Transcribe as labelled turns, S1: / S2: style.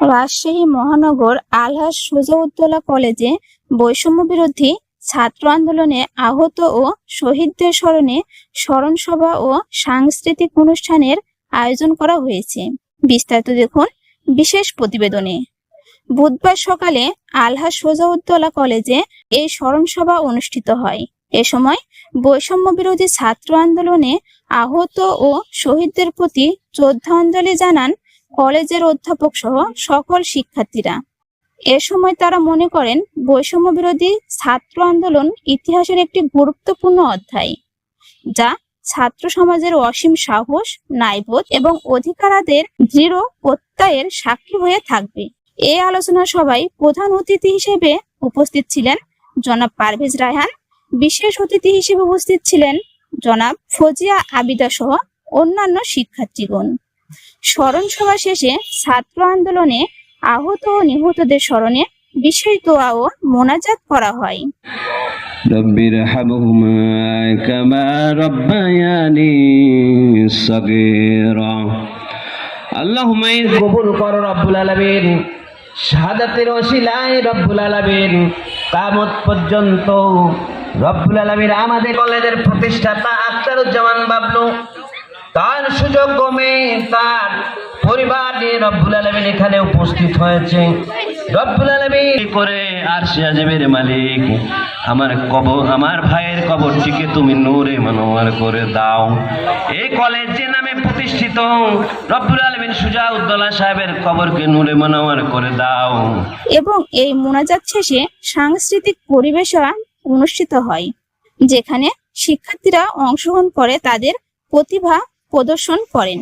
S1: রাজশাহী মহানগর আলহাজ সুজাউদ্দৌলা কলেজে বৈষম্য বিরোধী ছাত্র আন্দোলনে আহত ও শহীদদের স্মরণে স্মরণ সভা ও সাংস্কৃতিক অনুষ্ঠানের আয়োজন করা হয়েছে। বিস্তারিত দেখুন বিশেষ প্রতিবেদনে। বুধবার সকালে আলহাজ সোজাউদ্দৌলা কলেজে এই স্মরণ সভা অনুষ্ঠিত হয়। এ সময় বৈষম্য বিরোধী ছাত্র আন্দোলনে আহত ও শহীদদের প্রতি শ্রদ্ধাঞ্জলি জানান কলেজের অধ্যাপক সহ সকল শিক্ষার্থীরা। এ সময় তারা মনে করেন, বৈষম্য বিরোধী ছাত্র আন্দোলন ইতিহাসের একটি গুরুত্বপূর্ণ অধ্যায়, যা ছাত্র সমাজের অসীম সাহস, ন্যায়বোধ এবং অধিকারাদের দৃঢ় প্রত্যয়ের সাক্ষী হয়ে থাকবে। এই আলোচনা সভায় প্রধান অতিথি হিসেবে উপস্থিত ছিলেন জনাব পারভেজ রায়হান, বিশেষ অতিথি হিসেবে উপস্থিত ছিলেন জনাব ফজিয়া আবিদা সহ অন্যান্য শিক্ষার্থীগণ। স্মরণ সভা শেষে ছাত্র আন্দোলনে আহত ও নিহতদের স্মরণে বিশেষ দোয়া ও মোনাজাত করা হয়
S2: رب ارحمهما كما ربياني صغيرا اللهم কবুল কর রব্বুল আলামিন শাহাদাতের ওসিলায় রব্বুল আলামিন কামত পর্যন্ত রব্বুল আলামিন আমাদের কলেজের প্রতিষ্ঠাতা আখতারুজ্জামান বাবলু তার সুযোগ্য মেয়ে তার পরিবার নিয়ে রব্বুল আলমিন এখানে উপস্থিত হয়েছে। রব্বুল আলমিন করে আর সিয়াজেবের মালিক? আমার কবর, আমার ভাইয়ের কবরটিকে তুমি নূরে মনোয়ার করে দাও। এই কলেজ যে নামে প্রতিষ্ঠিত, রব্বুল আলমিন সুজা উদ্দোলা সাহেবের কবরকে নূরে মনোয়ার করে দাও।
S1: এবং এই মোনাজাত শেষে সাংস্কৃতিক পরিবেশনা অনুষ্ঠিত হয়, যেখানে শিক্ষার্থীরা অংশগ্রহণ করে তাদের প্রতিভা প্রদর্শন করেন।